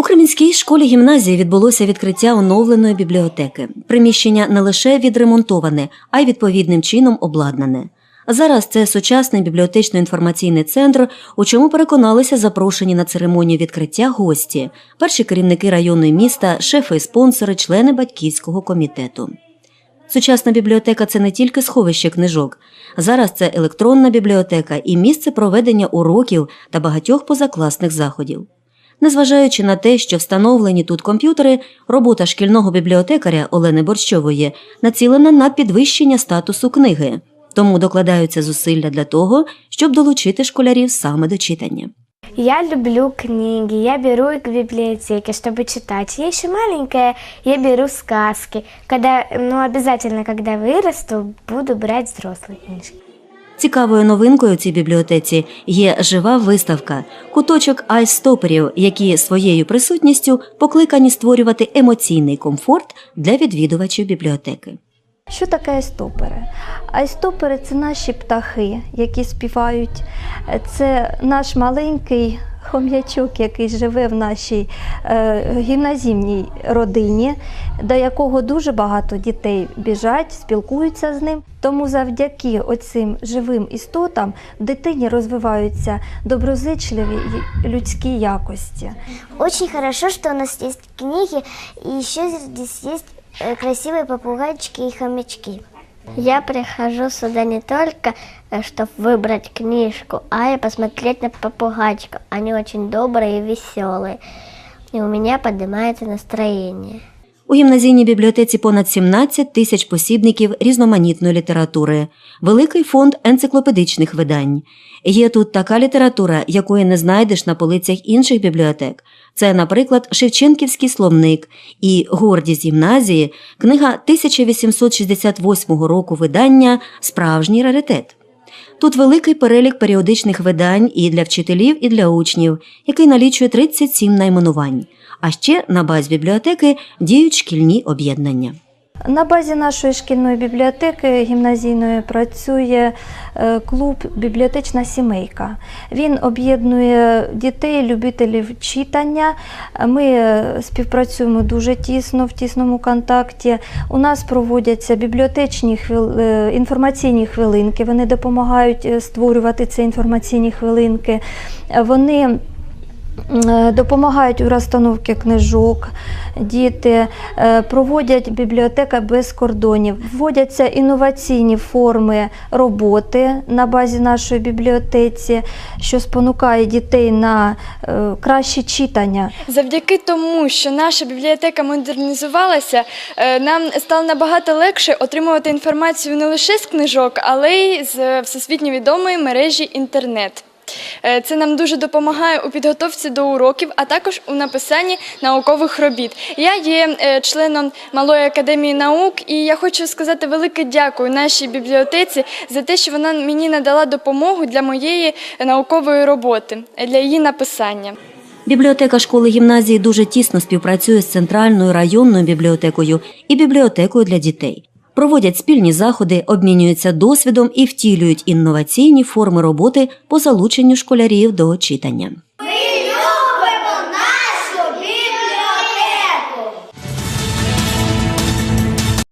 У Кремінській школі гімназії відбулося відкриття оновленої бібліотеки. Приміщення не лише відремонтоване, а й відповідним чином обладнане. Зараз це сучасний бібліотечно-інформаційний центр, у чому переконалися запрошені на церемонію відкриття гості, перші керівники районної міста, шефи і спонсори, члени батьківського комітету. Сучасна бібліотека це не тільки сховище книжок. Зараз це електронна бібліотека і місце проведення уроків та багатьох позакласних заходів Незважаючи на те, що встановлені тут комп'ютери, робота шкільного бібліотекаря Олени Борщової націлена на підвищення статусу книги, тому докладаються зусилля для того, щоб долучити школярів саме до читання. Я люблю книги, я беру их в библиотеке, чтобы читать. Я еще маленькая, я беру сказки. Когда, ну, обязательно, когда вырасту, буду брать взрослые книжки. Цікавою новинкою у цій бібліотеці є жива виставка, куточок айстоперів, які своєю присутністю покликані створювати емоційний комфорт для відвідувачів бібліотеки. Що таке айстопери? Айстопери це наші птахи, які співають. Це наш маленький хом'ячок, який живе в нашій е, гімназійній родині, до якого дуже багато дітей біжать, спілкуються з ним. Тому завдяки оцим живим істотам в дитині розвиваються доброзичливі людські якості. Очень хорошо, что у нас есть книги, и еще здесь есть э, красивые попугайчики и хомячки. Я прихожу сюда не только, чтобы выбрать книжку, а и посмотреть на попугайчиков. Они очень добрые и веселые. И у меня поднимается настроение. У гімназійній бібліотеці понад 17 тисяч посібників різноманітної літератури, великий фонд енциклопедичних видань. Є тут така література, якої не знайдеш на полицях інших бібліотек. Це, наприклад, Шевченківський словник і гордість гімназії, книга 1868 року видання Справжній раритет. Тут великий перелік періодичних видань і для вчителів, і для учнів, який налічує 37 найменувань. А ще на базі бібліотеки діють шкільні об'єднання. На базі нашої шкільної бібліотеки гімназійної працює е, клуб Бібліотечна сімейка. Він об'єднує дітей, любителів читання. Ми е, співпрацюємо дуже тісно в тісному контакті. У нас проводяться бібліотечні хвил... е, інформаційні хвилинки. Вони допомагають створювати ці інформаційні хвилинки. Вони Допомагають у розстановці книжок, діти е, проводять бібліотека без кордонів, вводяться інноваційні форми роботи на базі нашої бібліотеці, що спонукає дітей на е, краще читання. Завдяки тому, що наша бібліотека модернізувалася, е, нам стало набагато легше отримувати інформацію не лише з книжок, але й з всесвітньо відомої мережі інтернет. Е, Це нам дуже допомагає у підготовці до уроків, а також у написанні наукових робіт. Я є е, членом Малої академії наук, і я хочу сказати велике дякую нашій бібліотеці за те, що вона мені надала допомогу для моєї наукової роботи, для її написання. Бібліотека школи гімназії дуже тісно співпрацює з центральною районною бібліотекою і бібліотекою для дітей. Проводять спільні заходи, обмінюються досвідом і втілюють інноваційні форми роботи по залученню школярів до читання.